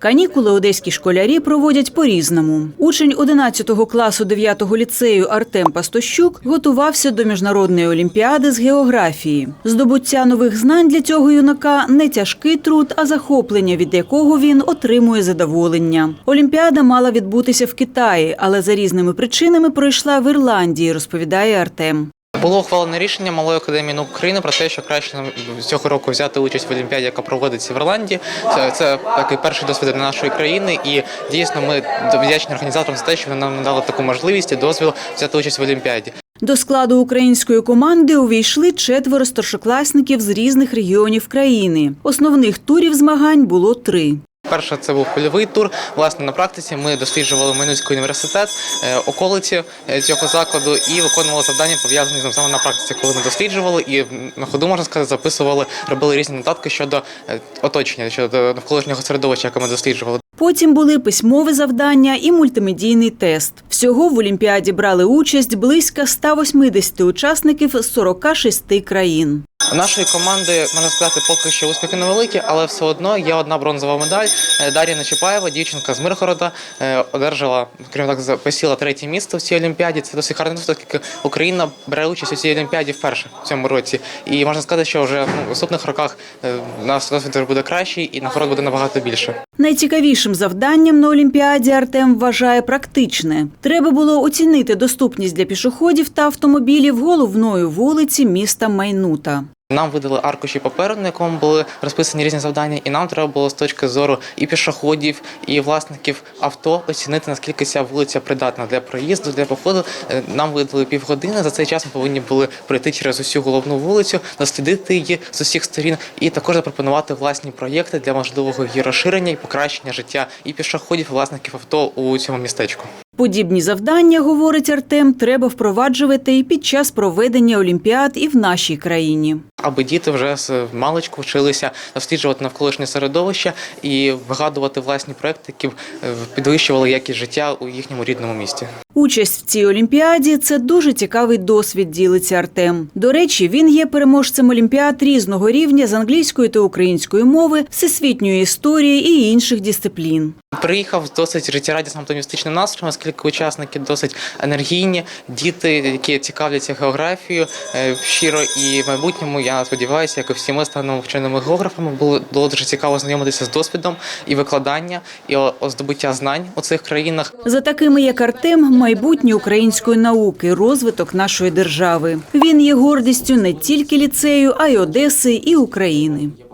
Канікули одеські школярі проводять по-різному. Учень 11 класу 9 ліцею Артем Пастощук готувався до міжнародної олімпіади з географії. Здобуття нових знань для цього юнака не тяжкий труд, а захоплення, від якого він отримує задоволення. Олімпіада мала відбутися в Китаї, але за різними причинами пройшла в Ірландії, розповідає Артем. Було ухвалене рішення Малої академії наук України про те, що краще цього року взяти участь в Олімпіаді, яка проводиться в Ірландії. Це, це такий перший досвід для нашої країни, і дійсно ми вдячні організаторам за те, що вони нам надали таку можливість і дозвіл взяти участь в Олімпіаді. До складу української команди увійшли четверо старшокласників з різних регіонів країни. Основних турів змагань було три. Перше це був польовий тур. Власне на практиці ми досліджували Минський університет, е, околиці е, цього закладу і виконували завдання пов'язані з ним саме на практиці, коли ми досліджували і на ходу можна сказати, записували, робили різні нотатки щодо е, оточення, щодо навколишнього середовища, яке ми досліджували. Потім були письмове завдання і мультимедійний тест. Всього в Олімпіаді брали участь близько 180 учасників з 46 країн. Нашої команди можна сказати, поки що успіхи невеликі, але все одно є одна бронзова медаль. Е, Дар'я Нечіпаєва, дівчинка з Миргорода, е, одержала, скажімо так, посіла третє місце в цій олімпіаді. Це досить гарний результат, оскільки Україна бере участь у цій олімпіаді вперше в цьому році. І можна сказати, що вже ну, в наступних роках е, нас досвід буде кращий і нагород буде набагато більше. Найцікавішим завданням на Олімпіаді Артем вважає практичне. Треба було оцінити доступність для пішоходів та автомобілів головної вулиці міста Майнута. Нам видали аркуші паперу, на якому були розписані різні завдання, і нам треба було з точки зору і пішоходів, і власників авто оцінити, наскільки ця вулиця придатна для проїзду, для походу. Е, Нам видали півгодини. За цей час ми повинні були пройти через усю головну вулицю, дослідити її з усіх сторін, і також запропонувати власні проєкти для можливого її розширення і покращення життя і пішоходів, і власників авто у цьому містечку. Подібні завдання, говорить Артем, треба впроваджувати і під час проведення Олімпіад і в нашій країні. Аби діти вже з маличку вчилися досліджувати навколишнє середовище і вигадувати власні проекти, які б, е, підвищували якість життя у їхньому рідному місті. Участь в цій олімпіаді це дуже цікавий досвід, ділиться Артем. До речі, він є переможцем олімпіад різного рівня з англійської та української мови, всесвітньої історії і інших дисциплін. Приїхав з досить життєрадісним оптимістичним настроєм, оскільки учасники досить енергійні, діти, які цікавляться географією е, щиро і в майбутньому. Я сподіваюся, як і всі ми станемо вченими географами. Було було дуже цікаво знайомитися з досвідом і викладання, і о- о здобуття знань у цих країнах. За такими як Артем, майбутнє української науки, розвиток нашої держави. Він є гордістю не тільки ліцею, а й Одеси і України.